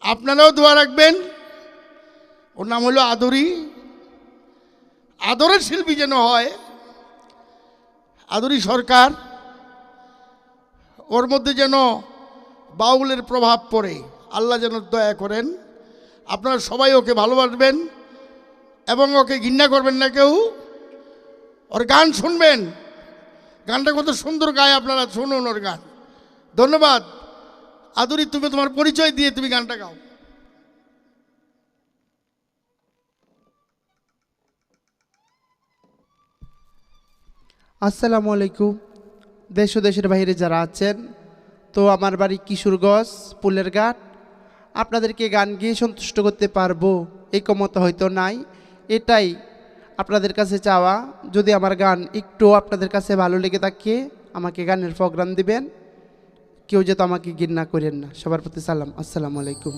আপনারাও দোয়া রাখবেন। ওর নাম হলো আদরি। আদরের শিল্পী যেন হয়, আদরি সরকার, ওর মধ্যে যেন বাউলের প্রভাব পড়ে, আল্লাহ যেন দয়া করেন। আপনারা সবাই ওকে ভালোবাসবেন এবং ওকে ঘৃণা করবেন না কেউ। ওর গান শুনবেন। গানটা কত সুন্দর গায় আপনারা, শুনুন ওর গান। ধন্যবাদ। আদুরি, তুমি তোমার পরিচয় দিয়ে তুমি গানটা গাও। আসসালামু আলাইকুম। দেশ ও দেশের বাইরে যারা আছেন, তো আমার বাড়ি কিশোরগঞ্জ, পুলের ঘাট। আপনাদেরকে গান গিয়ে সন্তুষ্ট করতে পারব, এই ক্ষমতা হয়তো নাই। এটাই আপনাদের কাছে চাওয়া। যদি আমার গান একটু আপনাদের কাছে ভালো লেগে থাকে, আমাকে গানের প্রোগ্রাম দিবেন। কেউ যেন আমাকে ঘৃণা করেন না। সবার প্রতি সালাম। আসসালামু আলাইকুম।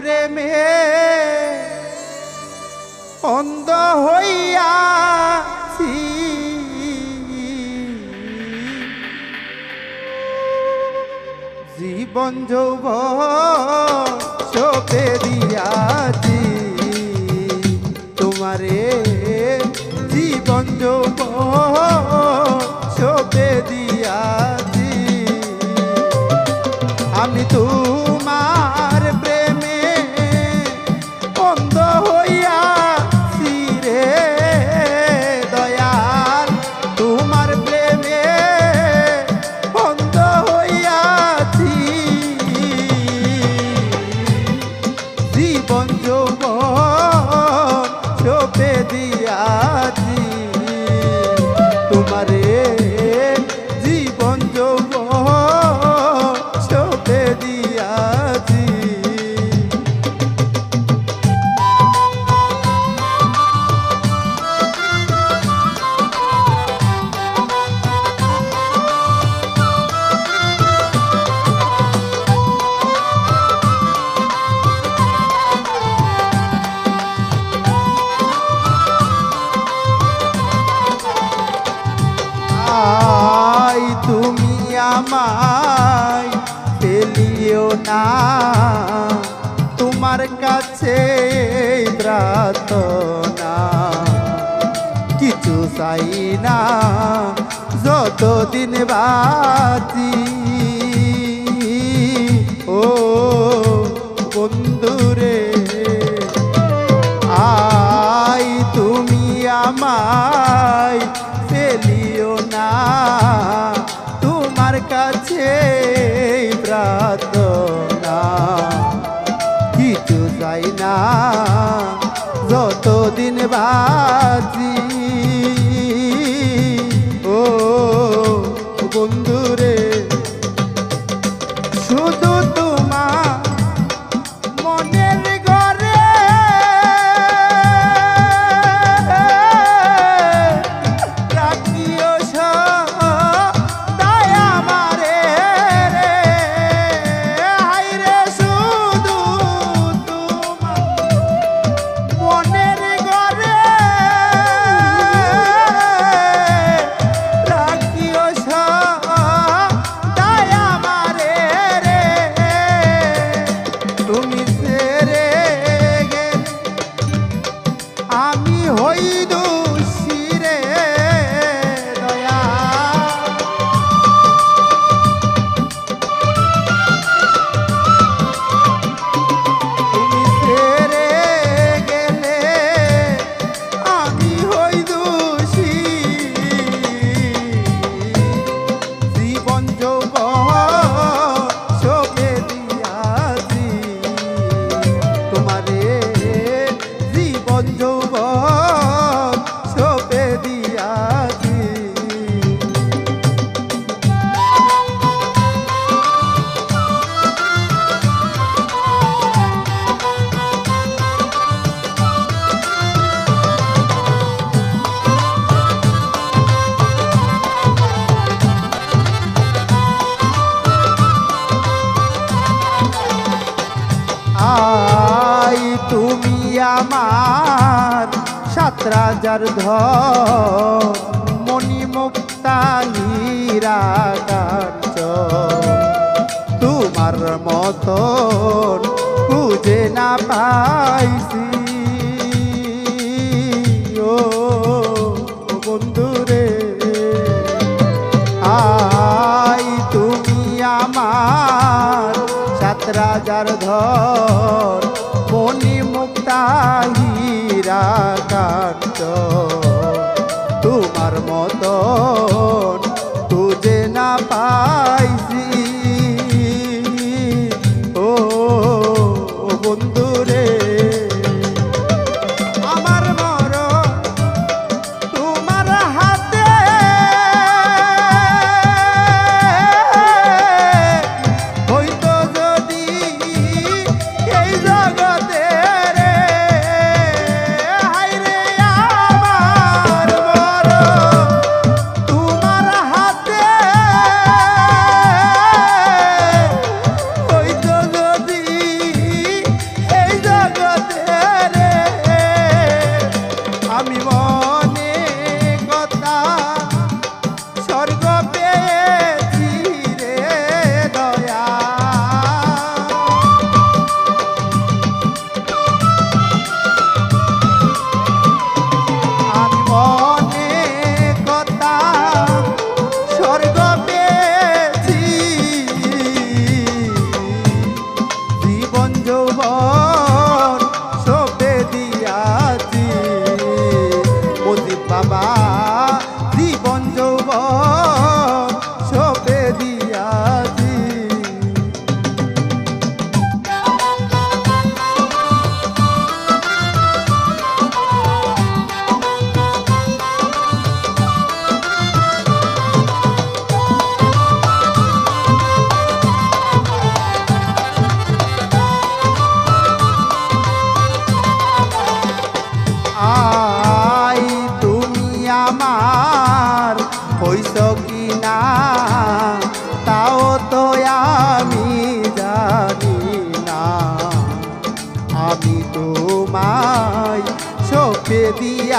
প্রেমে অন্ধ হইয়া জীবন যৌব চোখে দিয়াছি। তোমারে জীবন যৌব চোখে দিয়াছি। আমি তোমার তোমারে কাছে প্রার্থনা। কিছু চাই না যতদিন বাঁচি। ও বন্ধুরে আই তুমি আমায় যতদিন রাজার ধর মণি মুক্তা হীরা কাঞ্চ তোমার মতন খুঁজে না পাইছি। ও বন্ধুরে আই তুমি আমার সাত রাজার ধর মণি মুক্তা কান্ত তোমার মতন তুজে না পাইছি। ও বন্ধুরে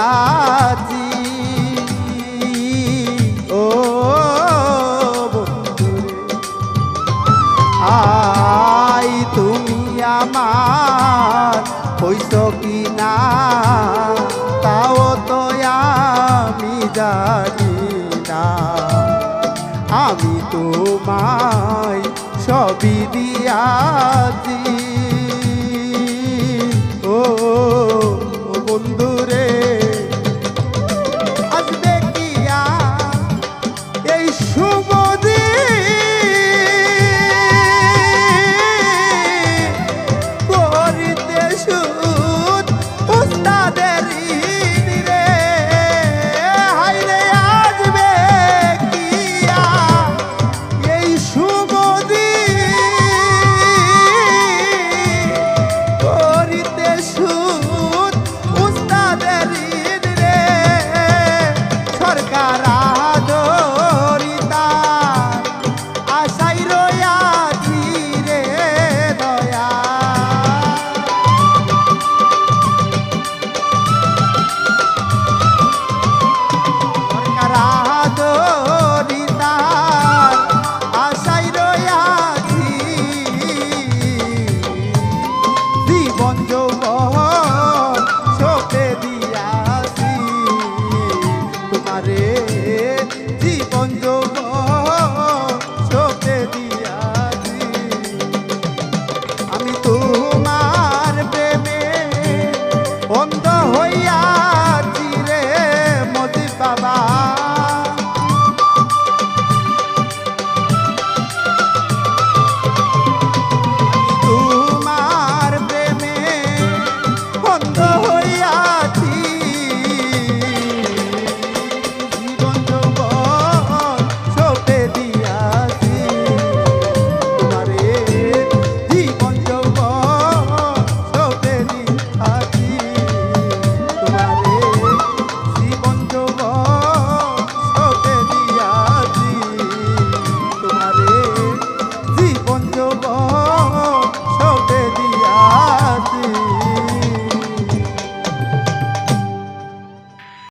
দিয়াছি ও আই তুমি তাও না। আমি তোমায় সবই দিয়াছি।